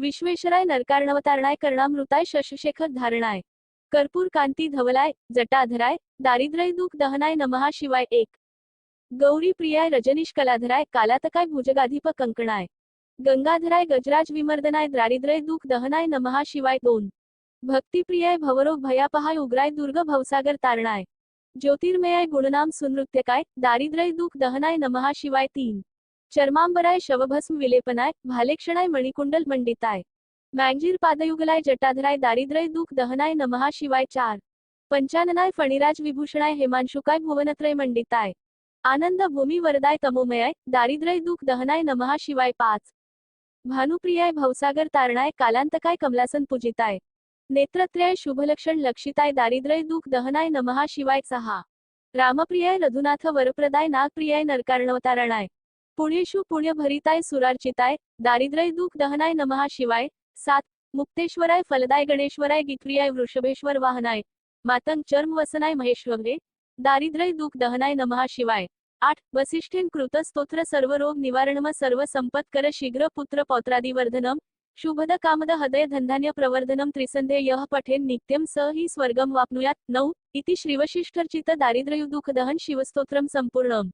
विश्वेश्वराय नरकार्णवतारणाय कर्णामृताय शशशेखर धारणाय. कर्पूर कांती धवलाय जटाधराय दारिद्र्य दुःख दहनाय नमहा शिवाय एक. गौरी प्रियाय रजनीश कलाधराय कालातकाय भुजगाधिप कंकणाय. गंगाधराय गजराज विमर्दनाय दारिद्र्य दुःख दहनाय नमहा शिवाय दोन. भक्तिप्रियाय भवरोग भयापहाय उग्राय दुर्ग भवसागर तारणाय. ज्योतिर्मयाय गुणनाम सुनृत्यकाय दारिद्र्य दुःख दहनाय नमहा शिवाय तीन. चर्मांबराय शवभस्म विलेपनाय भालेक्षणाय मणिकुंडल मंडिताय. मँगजीर पादयुगलाय जटाधराय दारिद्र्य दुःख दहनाय नमहा शिवाय चार. पंचाननाय फणिराज विभूषणाय हेमांशुकाय भुवनत्रय मंडिताय. आनंद भूमी वरदाय तमोमयाय दारिद्र्य दुःख दहनाय नमहा शिवाय पाच. भानुप्रियाय भवसागर तारणाय कालांतकाय कमलासन पूजिताय. नेत्रत्र्याय शुभलक्षण लक्षिताय दारिद्र्य दुःख दहनाय नमहा शिवाय सहा. रामप्रियाय रघुनाथ वरप्रदाय नागप्रियाय नरकारणवतारणाय. पुण्येषु पुण्यभरिताय सुरार्चिताय दारिद्र्य दुःख दहनाय नमहा शिवाय सात मुक्तेश्वराय फलदाय गणेश्वराय गिक्रियाय वृषभेश्वर वाहनाय मातंग चर्म वसनाय महेश्वरे दारिद्र्य दुःख दहनाय नमहा शिवाय आठ वसिष्ठेन कृत स्तोत्र सर्व रोग निवारणम सर्व संपत कर शीघ्र पुत्र पौत्रादी वर्धनम शुभद कामद हृदय धंधान्य प्रवर्धनम त्रिसंधे यह पठेन नित्यम स हि स्वर्गम वापनुयात नऊ इति श्रीवशिष्ठर्चित दारिद्र्य दुःख दहन शिवस्तोत्रम संपूर्णम।